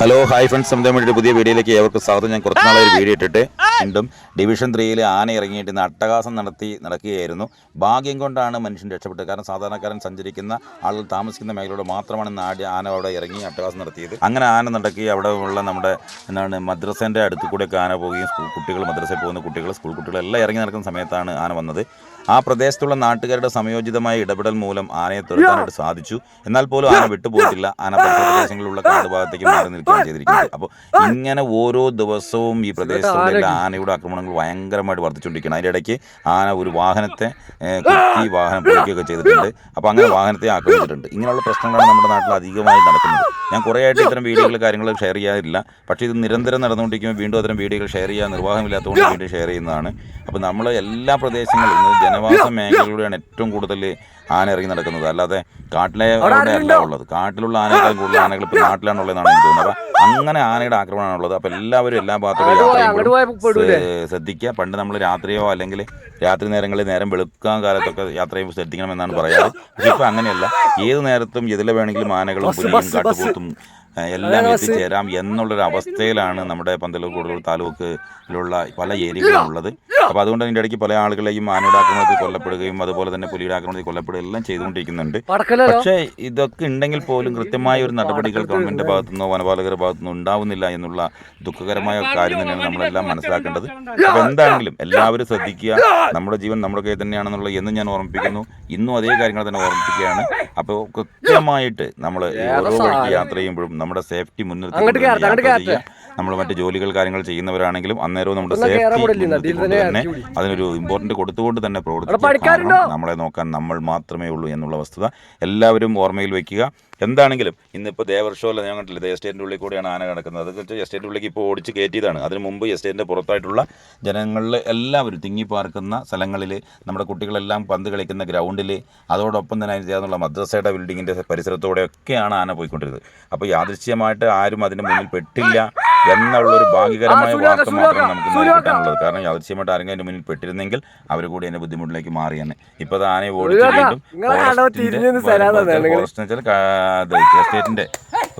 Hello hi friends നമ്മുടെ പുതിയ വീഡിയോയിലേക്ക് ഏവർക്കും സ്വാഗതം. ഞാൻ കുറച്ച് നാളെ ഒരു വീഡിയോ ഇട്ടിട്ട്. വീണ്ടും ഡിവിഷൻ ത്രീയിൽ ആന ഇറങ്ങിയിട്ട് അട്ടഹാസം നടത്തി നടക്കുകയായിരുന്നു. ഭാഗ്യം കൊണ്ടാണ് മനുഷ്യൻ രക്ഷപ്പെട്ടത്. കാരണം സാധാരണക്കാരൻ സഞ്ചരിക്കുന്ന ആളുകൾ താമസിക്കുന്ന മേഖലയോട് മാത്രമാണ് ആദ്യ ആന അവിടെ ഇറങ്ങി അട്ടഹാസം നടത്തിയത്. അങ്ങനെ ആന നടക്കി അവിടെ ഉള്ള നമ്മുടെ എന്താണ് മദ്രസേന്റെ അടുത്ത് കൂടെയൊക്കെ ആന പോവുകയും സ്കൂൾ കുട്ടികൾ മദ്രസയിൽ പോകുന്ന കുട്ടികൾ സ്കൂൾ കുട്ടികളെല്ലാം ഇറങ്ങി നടക്കുന്ന സമയത്താണ് ആന വന്നത്. ആ പ്രദേശത്തുള്ള നാട്ടുകാരുടെ സമയോചിതമായ ഇടപെടൽ മൂലം ആനയെ തുരത്താനായിട്ട് സാധിച്ചു. എന്നാൽ പോലും ആന വിട്ടുപോയിട്ടില്ല. ആന പ്രദേശങ്ങളിലുള്ള കാട് ഭാഗത്തേക്ക് മാറി നിൽക്കുകയാണ് ചെയ്തിരിക്കുന്നത് അപ്പോൾ ഇങ്ങനെ ഓരോ ദിവസവും ഈ പ്രദേശത്തുള്ള ആനയുടെ ആക്രമണങ്ങൾ ഭയങ്കരമായിട്ട് വർദ്ധിച്ചുകൊണ്ടിരിക്കുകയാണ്. അതിന്റെ ഇടയ്ക്ക് ആന ഒരു വാഹനത്തെ കുത്തി വാഹനം പൊളിക്കുകയൊക്കെ ചെയ്തിട്ടുണ്ട്. അപ്പോൾ അങ്ങനെ വാഹനത്തെ ആക്രമിച്ചിട്ടുണ്ട്. ഇങ്ങനെയുള്ള പ്രശ്നങ്ങളാണ് നമ്മുടെ നാട്ടിൽ അധികമായി നടക്കുന്നത്. ഞാൻ കുറേ ആയിട്ട് ഇത്തരം വീഡിയോകൾ കാര്യങ്ങൾ ഷെയർ ചെയ്യാറില്ല. പക്ഷേ ഇത് നിരന്തരം നടന്നുകൊണ്ടിരിക്കുമ്പോൾ വീണ്ടും അത്തരം വീഡിയോകൾ ഷെയർ ചെയ്യാൻ നിർവാഹമില്ലാത്തതുകൊണ്ട് വീണ്ടും ഷെയർ ചെയ്യുന്നതാണ്. അപ്പോൾ നമ്മൾ എല്ലാ പ്രദേശങ്ങളിലും ഇന്ന് ജനവാസ മേഖലയിലൂടെയാണ് ഏറ്റവും കൂടുതൽ ആന ഇറങ്ങി നടക്കുന്നത്. അല്ലാതെ കാട്ടിലെ അല്ല ഉള്ളത് കാട്ടിലുള്ള ആനകളും കൂടുതൽ ആനകൾ ഇപ്പോൾ നാട്ടിലാണുള്ളതെന്നാണ് എനിക്ക് തോന്നുന്നത്. അപ്പോൾ അങ്ങനെ ആനയുടെ ആക്രമണമാണുള്ളത് അപ്പോൾ എല്ലാവരും എല്ലാ ഭാഗത്തും യാത്ര അങ്ങോട്ട് പോയപ്പോ പെടൂലേ? ശ്രദ്ധിക്കുക. പണ്ട് നമ്മൾ രാത്രിയോ അല്ലെങ്കിൽ രാത്രി നേരങ്ങളിൽ നേരം വെളുക്കാൻ കാലത്തൊക്കെ യാത്ര ചെയ്യുമ്പോൾ ശ്രദ്ധിക്കണമെന്നാണ് പറയാറ്. പക്ഷെ ഇപ്പോൾ അങ്ങനെയല്ല. ഏത് നേരത്തും എതിലെ വേണമെങ്കിലും ആനകളും പുലിയും കാട്ടുപോത്തും എല്ലാം എത്തിച്ചേരാം എന്നുള്ളൊരു അവസ്ഥയിലാണ് നമ്മുടെ പന്തലൂർ കൂടുതൽ താലൂക്കിലുള്ള പല ഏരിയകളും ഉള്ളത് അപ്പോൾ അതുകൊണ്ട് അതിന്റെ ഇടയ്ക്ക് പല ആളുകളെയും ആനയുടെ ആക്രമണത്തിൽ കൊല്ലപ്പെടുകയും അതുപോലെ തന്നെ പുലിയുടെ ആക്രമണത്തിൽ കൊല്ലപ്പെടുകയും എല്ലാം ചെയ്തുകൊണ്ടിരിക്കുന്നുണ്ട്. പക്ഷേ ഇതൊക്കെ ഉണ്ടെങ്കിൽ പോലും കൃത്യമായ ഒരു നടപടികൾ ഗവൺമെന്റ് ഭാഗത്തുനിന്നോ വനപാലകരുടെ ഭാഗത്തുനിന്നോ ഉണ്ടാവുന്നില്ല എന്നുള്ള ദുഃഖകരമായ കാര്യം തന്നെയാണ് നമ്മളെല്ലാം മനസ്സിലാക്കേണ്ടത്. അപ്പോൾ എന്താണെങ്കിലും എല്ലാവരും ശ്രദ്ധിക്കുക. നമ്മുടെ ജീവൻ നമ്മുടെ കയ്യിൽ തന്നെയാണെന്നുള്ള എന്നും ഞാൻ ഓർമ്മിപ്പിക്കുന്നു. ഇന്നും അതേ കാര്യങ്ങൾ തന്നെ ഓർമ്മിപ്പിക്കുകയാണ്. അപ്പോൾ കൃത്യമായിട്ട് നമ്മൾ ഓരോ വഴിക്ക് യാത്ര ചെയ്യുമ്പോഴും നമ്മുടെ സേഫ്റ്റി മുൻനിർത്തി നമ്മൾ മറ്റ് ജോലികൾ കാര്യങ്ങൾ ചെയ്യുന്നവരാണെങ്കിലും അന്നേരവും നമ്മുടെ സേഫ്റ്റി തന്നെ അതിനൊരു ഇമ്പോർട്ടന്റ് കൊടുത്തുകൊണ്ട് തന്നെ? കാരണം നമ്മളെ നോക്കാൻ നമ്മൾ മാത്രമേ ഉള്ളൂ എന്നുള്ള വസ്തുത എല്ലാവരും ഓർമ്മയിൽ വെക്കുക. എന്താണെങ്കിലും ഇന്നിപ്പോൾ ദേവർഷോല ഞാൻ കണ്ടില്ല എസ്റ്റേറ്റിന്റെ ഉള്ളിൽ കൂടെയാണ് ആന കിടക്കുന്നത്. അതൊക്കെ വെച്ചാൽ എസ്റ്റേറ്റിന്റെ ഉള്ളിലേക്ക് ഇപ്പോൾ ഓടിച്ച് കയറ്റിയതാണ്. അതിന് മുമ്പ് എസ്റ്റേറ്റിന്റെ പുറത്തായിട്ടുള്ള ജനങ്ങളിൽ എല്ലാവരും തിങ്ങി പാർക്കുന്ന സ്ഥലങ്ങളിൽ നമ്മുടെ കുട്ടികളെല്ലാം പന്ത് കളിക്കുന്ന ഗ്രൗണ്ടിൽ അതോടൊപ്പം തന്നെ അതിന് ചേർന്നുള്ള മദ്രസയുടെ ബിൽഡിങ്ങിന്റെ പരിസരത്തോടെയൊക്കെയാണ് ആന പോയിക്കൊണ്ടിരുന്നത്. അപ്പോൾ യാദൃശ്യമായിട്ട് ആരും അതിന് മുന്നിൽ പെട്ടില്ല. എന്നുള്ളൊരു ഭാഗ്യകരമായ വാക്ക് മാത്രമേ സുലാഖ, നമുക്ക്. കിട്ടാനുള്ളത് കാരണം യാദൃശ്യമായിട്ട് ആരെങ്കിലും അതിന്റെ മുന്നിൽ പെട്ടിരുന്നെങ്കിൽ അവർ കൂടി എന്റെ ബുദ്ധിമുട്ടിലേക്ക് മാറിയാണ് ഇപ്പൊ ആനയെ ഓടിച്ച് വീണ്ടും. ഫോറസ്റ്റ് വെച്ചാൽ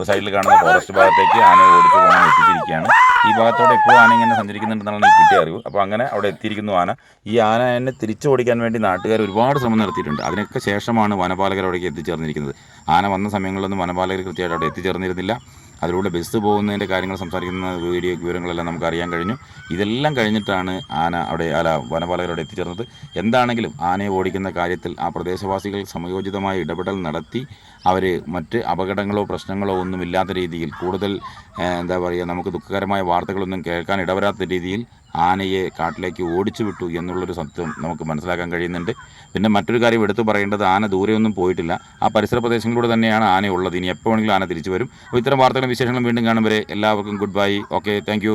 സൈഡിൽ കാണുന്ന ഫോറസ്റ്റ് ഭാഗത്തേക്ക് ആന ഓടിച്ച് പോകാൻ എത്തിച്ചിരിക്കുകയാണ്. ഈ ഭാഗത്തോടെ എപ്പോഴും ആന ഇങ്ങനെ സഞ്ചരിക്കുന്നുണ്ടെന്നാണ് എനിക്ക് കിട്ടിയ അറിവ്. അപ്പോൾ അങ്ങനെ അവിടെ എത്തിയിരിക്കുന്നു ആന. ഈ ആന എന്നെ തിരിച്ചു ഓടിക്കാൻ വേണ്ടി നാട്ടുകാർ ഒരുപാട് ശ്രമം നടത്തിയിട്ടുണ്ട്. അതിനൊക്കെ ശേഷമാണ് വനപാലകർ അവിടേക്ക് എത്തിച്ചേർന്നിരിക്കുന്നത്. ആന വന്ന സമയങ്ങളിലൊന്നും വനപാലകർ കൃത്യമായിട്ട് അവിടെ എത്തിച്ചേർന്നിരുന്നില്ല. അതിലൂടെ ബസ് പോകുന്നതിന്റെ കാര്യങ്ങൾ സംസാരിക്കുന്ന വീഡിയോ വിവരങ്ങളെല്ലാം നമുക്ക് അറിയാൻ കഴിഞ്ഞു. ഇതെല്ലാം കഴിഞ്ഞിട്ടാണ് ആന അവിടെ അല്ല വനപാലകരോട് എത്തിച്ചേർന്നത്. എന്താണെങ്കിലും ആനയെ ഓടിക്കുന്ന കാര്യത്തിൽ ആ പ്രദേശവാസികൾ സമയോചിതമായ ഇടപെടൽ നടത്തി. അവർ മറ്റ് അപകടങ്ങളോ പ്രശ്നങ്ങളോ ഒന്നും ഇല്ലാത്ത രീതിയിൽ കൂടുതൽ എന്താ പറയുക നമുക്ക് ദുഃഖകരമായ വാർത്തകളൊന്നും കേൾക്കാൻ ഇടവരാത്ത രീതിയിൽ ആനയെ കാട്ടിലേക്ക് ഓടിച്ചു വിട്ടു എന്നുള്ളൊരു സത്യം നമുക്ക് മനസ്സിലാക്കാൻ കഴിയുന്നുണ്ട്. പിന്നെ മറ്റൊരു കാര്യം എടുത്തു പറയേണ്ടത് ആന ദൂരെയൊന്നും പോയിട്ടില്ല. ആ പരിസര പ്രദേശങ്ങളിലൂടെ തന്നെയാണ് ആന ഉള്ളത്. ഇനി എപ്പോൾ വേണമെങ്കിലും ആന തിരിച്ചു വരും. അപ്പോൾ ഇത്തരം വാർത്തകളും വിശേഷങ്ങളും വീണ്ടും കാണും വരെ. എല്ലാവർക്കും ഗുഡ് ബൈ. Okay thank